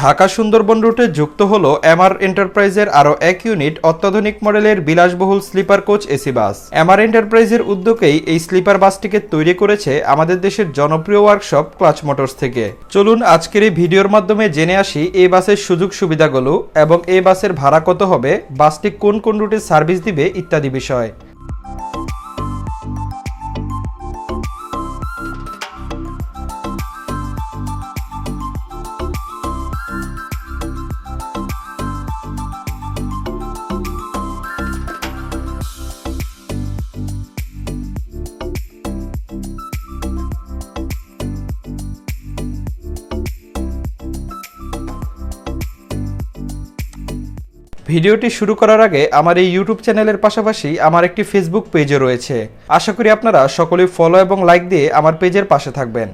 ঢাকা সুন্দরবন রুটে যুক্ত হল এমআর এন্টারপ্রাইজের আরও এক ইউনিট অত্যাধুনিক মডেলের বিলাসবহুল sleeper coach AC bus. MR এন্টারপ্রাইজের উদ্যোগেই এই স্লিপার বাসটিকে তৈরি করেছে আমাদের দেশের জনপ্রিয় ওয়ার্কশপ ক্লাচ মোটরস থেকে। চলুন আজকের এই ভিডিওর মাধ্যমে জেনে আসি এই বাসের সুযোগ সুবিধাগুলো এবং এই বাসের ভাড়া কত হবে, বাসটি কোন কোন রুটে সার্ভিস দিবে ইত্যাদি বিষয়। ভিডিওটি শুরু করার আগে আমার এই ইউটিউব চ্যানেলের পাশাপাশি আমার একটি ফেসবুক পেজও রয়েছে। আশা করি আপনারা সকলেই ফলো এবং লাইক দিয়ে আমার পেজের পাশে থাকবেন।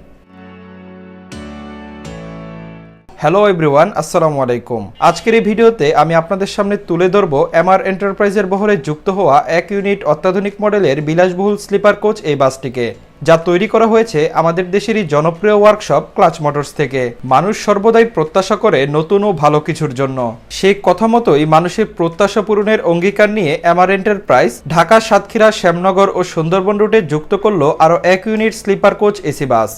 হ্যালো এভরিওয়ান আসসালামু আলাইকুম আজকের এই ভিডিওতে আমি আপনাদের সামনে তুলে ধরব এমআর এন্টারপ্রাইজের বহরে যুক্ত হওয়া এক ইউনিট অত্যাধুনিক মডেলের বিলাসবহুল স্লিপার কোচ এই বাসটিকে, যা তৈরি করা হয়েছে আমাদের দেশেরই জনপ্রিয় ওয়ার্কশপ ক্লাচ মোটরস থেকে। মানুষ সর্বদাই প্রত্যাশা করে নতুন ও ভালো কিছুর জন্য। সেই কথা মতোই মানুষের প্রত্যাশা পূরণের অঙ্গীকার নিয়ে এমআর এন্টারপ্রাইজ ঢাকা, সাতক্ষীরা, শ্যামনগর ও সুন্দরবন রুটে যুক্ত করল আরও এক unit sleeper coach AC bus.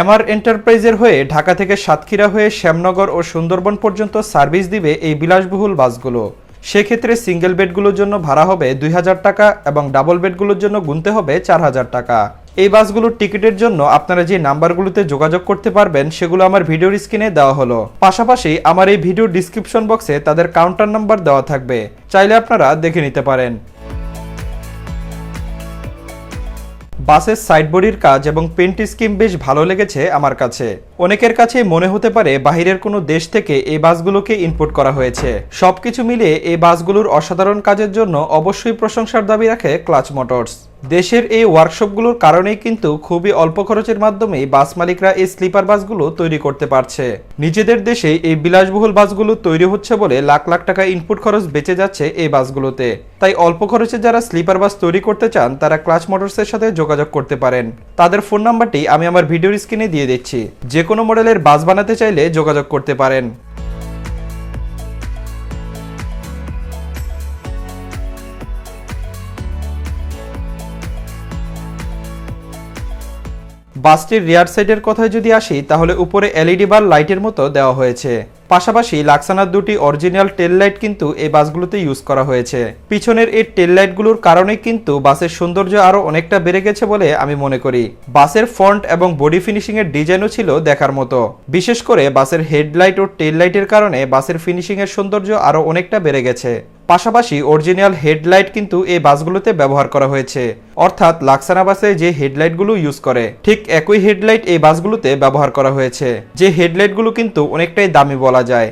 MR এন্টারপ্রাইজের হয়ে ঢাকা থেকে সাতক্ষীরা হয়ে শ্যামনগর ও সুন্দরবন পর্যন্ত সার্ভিস দিবে এই বিলাসবহুল বাসগুলো। সেক্ষেত্রে সিঙ্গেল বেডগুলোর জন্য ভাড়া হবে দুই হাজার টাকা এবং ডাবল বেডগুলোর জন্য গুনতে হবে চার হাজার টাকা। এই বাসগুলোর টিকিটের জন্য আপনারা যে নাম্বারগুলোতে যোগাযোগ করতে পারবেন সেগুলো আমার ভিডিওর স্ক্রিনে দেওয়া হলো। পাশাপাশি আমার এই ভিডিও ডিসক্রিপশন বক্সে তাদের কাউন্টার নাম্বার দেওয়া থাকবে। চাইলে আপনারা দেখে নিতে পারেন। বাসের সাইডবোর্ডের কাজ এবং পেন্ট স্কিম বেশ ভালো লেগেছে আমার কাছে। অনেকের কাছে মনে হতে পারে বাহিরের কোনো দেশ থেকে এই বাসগুলোকে ইনপুট করা হয়েছে। সবকিছু মিলিয়ে এই বাসগুলোর অসাধারণ কাজের জন্য অবশ্যই প্রশংসার দাবি রাখে ক্লাচ মোটরস। দেশের এই ওয়ার্কশপগুলোর কারণেই কিন্তু খুবই অল্প খরচের মাধ্যমেই বাস মালিকরা এই স্লিপার বাসগুলো তৈরি করতে পারছে। নিজেদের দেশে এই বিলাসবহুল বাসগুলো তৈরি হচ্ছে বলে লাখ লাখ টাকা ইনপুট খরচ বেঁচে যাচ্ছে এই বাসগুলোতে। তাই অল্প খরচে যারা স্লিপার বাস তৈরি করতে চান, তারা ক্লাচ মোটরসের সাথে যোগাযোগ করতে পারেন। তাদের ফোন নাম্বারটি আমি আমার ভিডিওর স্ক্রিনে দিয়ে দিচ্ছি। যে কোনো মডেলের বাস বানাতে চাইলে যোগাযোগ করতে পারেন। বাসটির রিয়ার সাইডের কথায় যদি আসি, তাহলে উপরে এলইডি বার লাইটের মতো দেওয়া হয়েছে। পাশাপাশি লাক্সানার দুটি অরিজিনাল টেল লাইট কিন্তু এই বাসগুলোতে ইউজ করা হয়েছে। পিছনের এই টেল লাইটগুলোর কারণে কিন্তু বাসের সৌন্দর্য আরও অনেকটা বেড়ে গেছে বলে আমি মনে করি। বাসের ফ্রন্ট এবং বডি ফিনিশিং এর ডিজাইনও ছিল দেখার মতো। বিশেষ করে বাসের হেডলাইট ও টেল লাইটের কারণে বাসের ফিনিশিং এর সৌন্দর্য আরও অনেকটা বেড়ে গেছে। পাশাপাশি অরিজিনাল হেডলাইট কিন্তু এই বাসগুলোতে ব্যবহার করা হয়েছে। অর্থাৎ লাক্সানা বাসে যে হেডলাইটগুলো ইউজ করে, ঠিক একই হেডলাইট এই বাসগুলোতে ব্যবহার করা হয়েছে। যে হেডলাইটগুলো কিন্তু অনেকটাই দামি বলা যায়।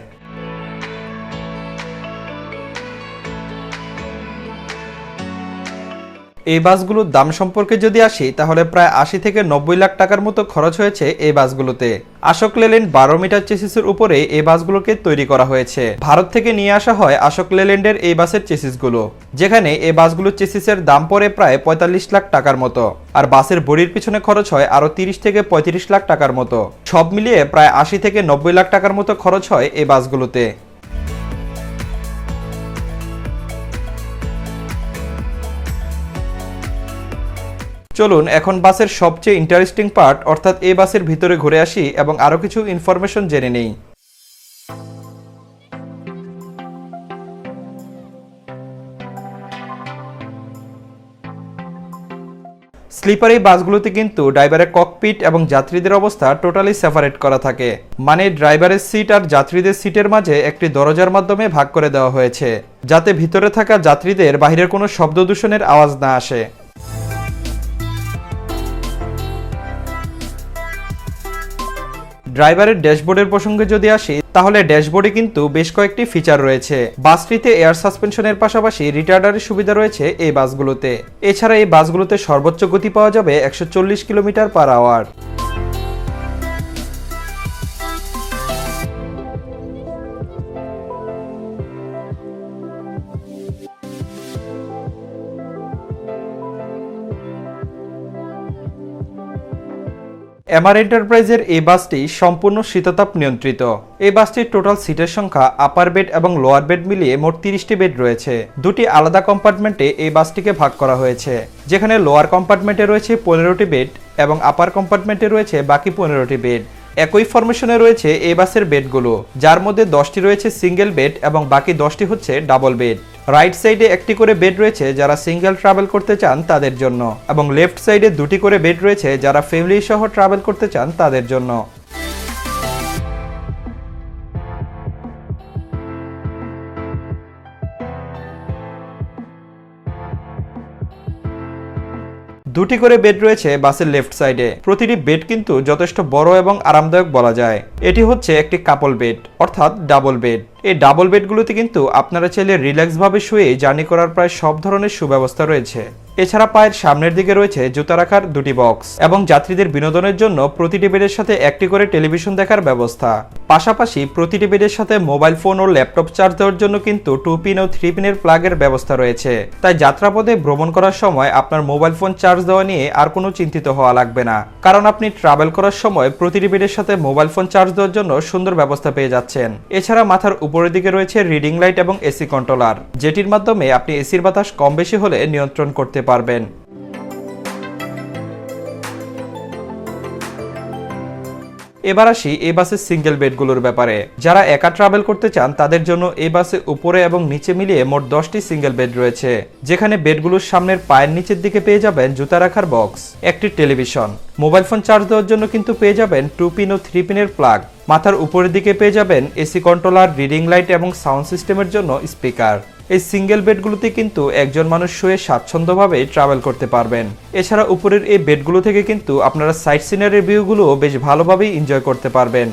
এই বাসগুলোর দাম সম্পর্কে যদি আসি, তাহলে প্রায় আশি থেকে নব্বই লাখ টাকার মতো খরচ হয়েছে এই বাসগুলোতে। আশোক লেল্যান্ড বারো মিটার চেসিসের উপরে এই বাসগুলোকে তৈরি করা হয়েছে। ভারত থেকে নিয়ে আসা হয় আশোক লেল্যান্ডের এই বাসের চেসিসগুলো, যেখানে এই বাসগুলোর চেসিসের দাম পড়ে প্রায় পঁয়তাল্লিশ লাখ টাকার মতো, আর বাসের বডির পিছনে খরচ হয় আরও তিরিশ থেকে পঁয়ত্রিশ লাখ টাকার মতো। সব মিলিয়ে প্রায় আশি থেকে নব্বই লাখ টাকার মতো খরচ হয় এই বাসগুলোতে। চলুন এখন বাসের সবচেয়ে ইন্টারেস্টিং পার্ট অর্থাৎ এই বাসের ভিতরে ঘুরে আসি এবং আরও কিছু ইনফরমেশন জেনে নেই। স্লিপার এই বাসগুলোতে কিন্তু ড্রাইভারের ককপিট এবং যাত্রীদের অবস্থা টোটালি সেপারেট করা থাকে। মানে ড্রাইভারের সিট আর যাত্রীদের সিটের মাঝে একটি দরজার মাধ্যমে ভাগ করে দেওয়া হয়েছে, যাতে ভিতরে থাকা যাত্রীদের বাহিরের কোনো শব্দ দূষণের আওয়াজ না আসে। ড্রাইভারের ড্যাশবোর্ডের প্রসঙ্গে যদি আসি, তাহলে ড্যাশবোর্ডে কিন্তু বেশ কয়েকটি ফিচার রয়েছে। বাসটিতে এয়ার সাসপেনশনের পাশাপাশি রিটার্ডারের সুবিধা রয়েছে এই বাসগুলোতে। এছাড়া এই বাসগুলোতে সর্বোচ্চ গতি পাওয়া যাবে একশো চল্লিশ কিলোমিটার পার আওয়ার এমআর এন্টারপ্রাইজের এই বাসটি সম্পূর্ণ শীততাপ নিয়ন্ত্রিত। এই বাসটির টোটাল সিটের সংখ্যা আপার বেড এবং লোয়ার বেড মিলিয়ে মোট তিরিশটি বেড রয়েছে। দুটি আলাদা কম্পার্টমেন্টে এই বাসটিকে ভাগ করা হয়েছে। যেখানে লোয়ার কম্পার্টমেন্টে রয়েছে পনেরোটি বেড এবং আপার কম্পার্টমেন্টে রয়েছে বাকি পনেরোটি বেড একই ফরমেশনে রয়েছে এই বাসের বেডগুলো যার মধ্যে দশটি রয়েছে সিঙ্গেল বেড এবং বাকি দশটি হচ্ছে ডাবল বেড রাইট সাইডে একটি করে বেড রয়েছে যারা সিঙ্গেল ট্রাভেল করতে চান তাদের জন্য, এবং লেফট সাইডে দুটি করে বেড রয়েছে যারা ফ্যামিলি সহ ট্রাভেল করতে চান তাদের জন্য। দুটি করে বেড রয়েছে বাসের লেফট সাইডে। প্রতিটি বেড কিন্তু যথেষ্ট বড় এবং আরামদায়ক বলা যায়। এটি হচ্ছে একটি কাপল বেড, অর্থাৎ ডাবল বেড। এই ডাবল বেডগুলোতে কিন্তু আপনারা চাইলে রিল্যাক্সভাবে শুয়ে জার্নি করার প্রায় সব ধরনের সুব্যবস্থা রয়েছে। এছাড়া পায়ের সামনের দিকে রয়েছে জুতা রাখার দুটি বক্স এবং যাত্রীদের বিনোদনের জন্য প্রতিটি বেডের সাথে একটি করে টেলিভিশন দেখার ব্যবস্থা। পাশাপাশি প্রতিটি বেডের সাথে মোবাইল ফোন ও ল্যাপটপ চার্জ দেওয়ার জন্য কিন্তু টু পিন ও থ্রি পিনের প্লাগের ব্যবস্থা রয়েছে। তাই যাত্রাপথে ভ্রমণ করার সময় আপনার মোবাইল ফোন চার্জ দেওয়া নিয়ে আর কোনো চিন্তিত হওয়া লাগবে না। কারণ আপনি ট্রাভেল করার সময় প্রতিটি বেডের সাথে মোবাইল ফোন চার্জ দেওয়ার জন্য সুন্দর ব্যবস্থা পেয়ে যাচ্ছেন। এছাড়া মাথার উপরের দিকে রয়েছে রিডিং লাইট এবং এসি কন্ট্রোলার, যেটির মাধ্যমে আপনি এসির বাতাস কম বেশি হলে নিয়ন্ত্রণ করতে পারবেন। এবার আসি এই বাসের সিঙ্গেল বেডগুলোর ব্যাপারে। যারা একা ট্রাভেল করতে চান, তাদের জন্য এই বাসে উপরে এবং নিচে মিলিয়ে মোট দশটি সিঙ্গেল বেড রয়েছে, যেখানে বেডগুলোর সামনের পায়ের নিচের দিকে পেয়ে যাবেন জুতা রাখার বক্স একটি টেলিভিশন মোবাইল ফোন চার্জ দেওয়ার জন্য কিন্তু পেয়ে যাবেন টু পিন ও থ্রি পিনের প্লাগ মাথার উপরের দিকে পেয়ে যাবেন এসি কন্ট্রোলার রিডিং লাইট এবং সাউন্ড সিস্টেমের জন্য স্পিকার এই সিঙ্গেল বেডগুলোতে কিন্তু একজন মানুষ শুয়ে স্বাচ্ছন্দ্যভাবে ট্রাভেল করতে পারবেন। এছাড়া উপরের এই বেডগুলো থেকে কিন্তু আপনারা সাইট সিনারির ভিউগুলো বেশ ভালোভাবেই এনজয় করতে পারবেন।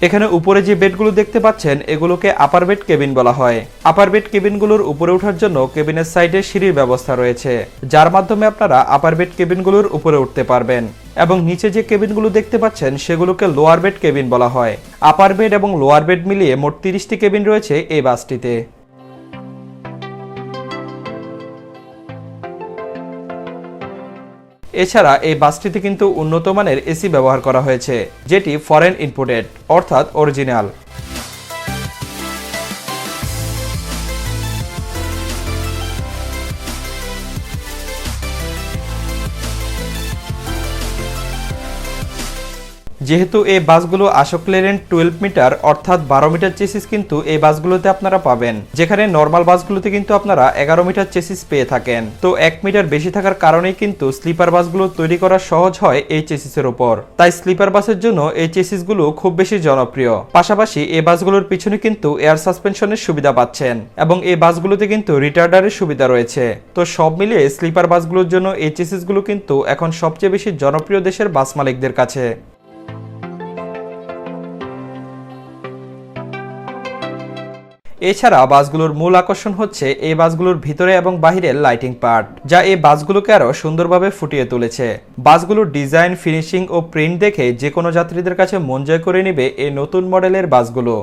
এখানে উপরে যে বেডগুলো দেখতে পাচ্ছেন, এগুলোকে আপার বেড কেবিন বলা হয়। আপার বেড কেবিনগুলোর উপরে ওঠার জন্য কেবিনের সাইডে সিঁড়ির ব্যবস্থা রয়েছে, যার মাধ্যমে আপনারা আপার বেড কেবিনগুলোর উপরে উঠতে পারবেন এবং নিচে যে কেবিনগুলো দেখতে পাচ্ছেন, সেগুলোকে লোয়ার বেড কেবিন বলা হয়। আপার বেড এবং লোয়ার বেড মিলিয়ে মোট তিরিশটি কেবিন রয়েছে এই বাসটিতে। এছাড়া এই বাসটিতে কিন্তু উন্নত মানের এসি ব্যবহার করা হয়েছে, যেটি ফরেন ইনপুটেড অর্থাৎ অরিজিনাল যেহেতু এই বাসগুলো আশোক লেরেন টুয়েলভ মিটার অর্থাৎ বারো মিটার চেসিস কিন্তু এই বাসগুলোতে আপনারা পাবেন। যেখানে নর্মাল বাসগুলোতে কিন্তু আপনারা এগারো মিটার চেসিস পেয়ে থাকেন। তো এক মিটার বেশি থাকার কারণেই কিন্তু স্লিপার বাসগুলো তৈরি করা সহজ হয় এই চেসিসের উপর। তাই স্লিপার বাসের জন্য এই চেসিসগুলো খুব বেশি জনপ্রিয়। পাশাপাশি এই বাসগুলোর পিছনে কিন্তু এয়ার সাসপেনশনের সুবিধা পাচ্ছেন এবং এই বাসগুলোতে কিন্তু রিটার্ডারের সুবিধা রয়েছে। তো সব মিলিয়ে স্লিপার বাসগুলোর জন্য এই চেসিসগুলো কিন্তু এখন সবচেয়ে বেশি জনপ্রিয় দেশের বাস মালিকদের কাছে। এছাড়া বাসগুলোর মূল আকর্ষণ হচ্ছে এই বাসগুলোর ভিতরে এবং বাহিরের লাইটিং পার্ট যা এই বাসগুলোকে আরও সুন্দরভাবে ফুটিয়ে তুলেছে। বাসগুলোর ডিজাইন ফিনিশিং ও প্রিন্ট দেখে যে কোনো যাত্রীদের কাছে মন জয় করে নেবে এই নতুন মডেলের বাসগুলো।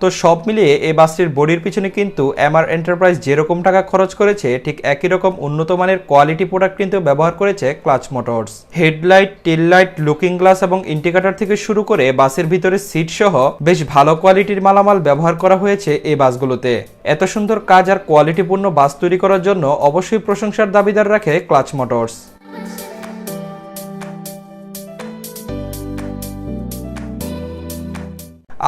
তো সব মিলিয়ে এই বাসটির বডির পিছনে কিন্তু এমআর এন্টারপ্রাইজ যেরকম টাকা খরচ করেছে, ঠিক একই রকম উন্নত মানের কোয়ালিটি প্রোডাক্ট কিন্তু ব্যবহার করেছে clutch motors headlight tail light looking glass এবং ইন্ডিকেটর থেকে শুরু করে বাসের ভিতরে সিট সহ বেশ ভালো কোয়ালিটির মালামাল ব্যবহার করা হয়েছে এই বাসগুলোতে। এত সুন্দর কাজ আর কোয়ালিটিপূর্ণ বাস তৈরি করার জন্য অবশ্যই প্রশংসার দাবিদার রাখে ক্লাচ মোটরস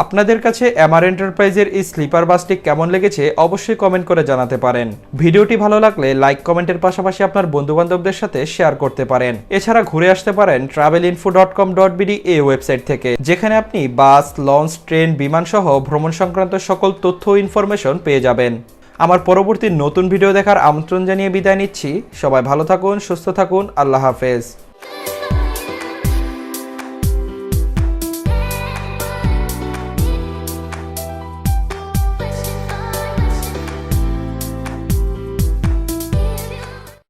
আপনাদের কাছে এমআর এন্টারপ্রাইজের এই স্লিপার বাসটি কেমন লেগেছে অবশ্যই কমেন্ট করে জানাতে পারেন। ভিডিওটি ভালো লাগলে লাইক কমেন্টের পাশাপাশি আপনার বন্ধু বান্ধবদের সাথে শেয়ার করতে পারেন। এছাড়া ঘুরে আসতে পারেন travel info dot com dot BD এই ওয়েবসাইট থেকে, যেখানে আপনি বাস লঞ্চ ট্রেন বিমান সহ ভ্রমণ সংক্রান্ত সকল তথ্য ইনফরমেশন পেয়ে যাবেন। আমার পরবর্তী নতুন ভিডিও দেখার আমন্ত্রণ জানিয়ে বিদায় নিচ্ছি। সবাই ভালো থাকুন, সুস্থ থাকুন, আল্লাহ হাফেজ।